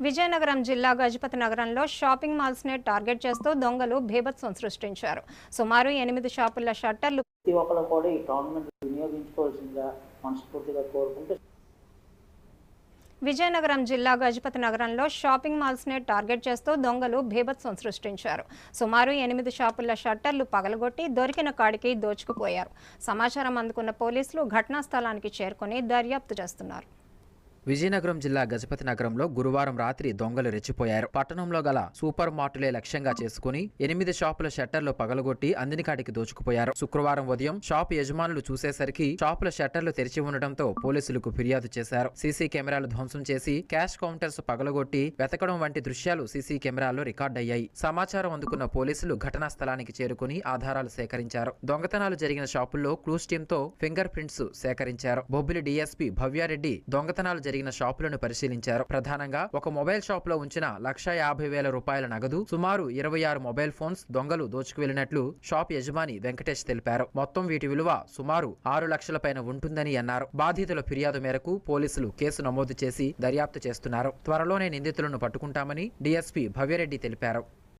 విజయనగరం జిల్లా గజపతి నగరంలో shopping malls నే టార్గెట్ చేస్తూ దొంగలు భీభత్సం సృష్టించారు. సుమారు ఎనిమిది షాపుల షట్టర్లు ప్రతి ఒక్కరు కూడా ఈ టోర్నమెంట్ వినియోగించుకోవాల్సిందిగా మనస్ఫూర్తిగా కోరుకుంటూ విజయనగరం జిల్లా గజపతి నగరంలో షాపింగ్ మాల్స్ నే టార్గెట్ చేస్తూ దొంగలు భీభత్సం సృష్టించారు. సుమారు ఎనిమిది షాపుల షట్టర్లు పగలగొట్టి దొరికిన కాడికి దోచుకుపోయారు. సమాచారం అందుకున్న పోలీసులు ఘటనా స్థలానికి చేరుకొని దర్యాప్తు చేస్తున్నారు. విజయనగరం జిల్లా గజపతి నగరంలో గురువారం రాత్రి దొంగలు రెచ్చిపోయారు. పట్టణంలో గల సూపర్ మార్టులే లక్ష్యంగా చేసుకుని ఎనిమిది షాపుల షట్టర్లు పగలగొట్టి అందినికాటికి దోచుకుపోయారు. శుక్రవారం ఉదయం షాప్ యజమానులు చూసేసరికి షాపుల షట్టర్లు తెరిచి ఉండటంతో పోలీసులకు ఫిర్యాదు చేశారు. సీసీ కెమెరాలు ధ్వంసం చేసి క్యాష్ కౌంటర్స్ పగలగొట్టి వెతకడం వంటి దృశ్యాలు సీసీ కెమెరాల్లో రికార్డయ్యాయి. సమాచారం అందుకున్న పోలీసులు ఘటనా స్థలానికి చేరుకుని ఆధారాలు సేకరించారు. దొంగతనాలు జరిగిన షాపుల్లో క్లూస్ టీంతో ఫింగర్ ప్రింట్స్ సేకరించారు. బొబ్బిలి డీఎస్పీ భవ్యారెడ్డి దొంగతనాలు జరిగిన షాపులను పరిశీలించారు. ప్రధానంగా ఒక మొబైల్ షాప్లో ఉంచిన లక్ష యాభై వేల రూపాయల నగదు సుమారు ఇరవై ఆరు మొబైల్ ఫోన్స్ దొంగలు దోచుకు వెళ్ళినట్లు షాప్ యజమాని వెంకటేష్ తెలిపారు. మొత్తం వీటి విలువ సుమారు ఆరు లక్షల పైన ఉంటుందని అన్నారు. బాధితుల ఫిర్యాదు మేరకు పోలీసులు కేసు నమోదు చేసి దర్యాప్తు చేస్తున్నారు. త్వరలోనే నిందితులను పట్టుకుంటామని డీఎస్పీ భవ్యరెడ్డి తెలిపారు.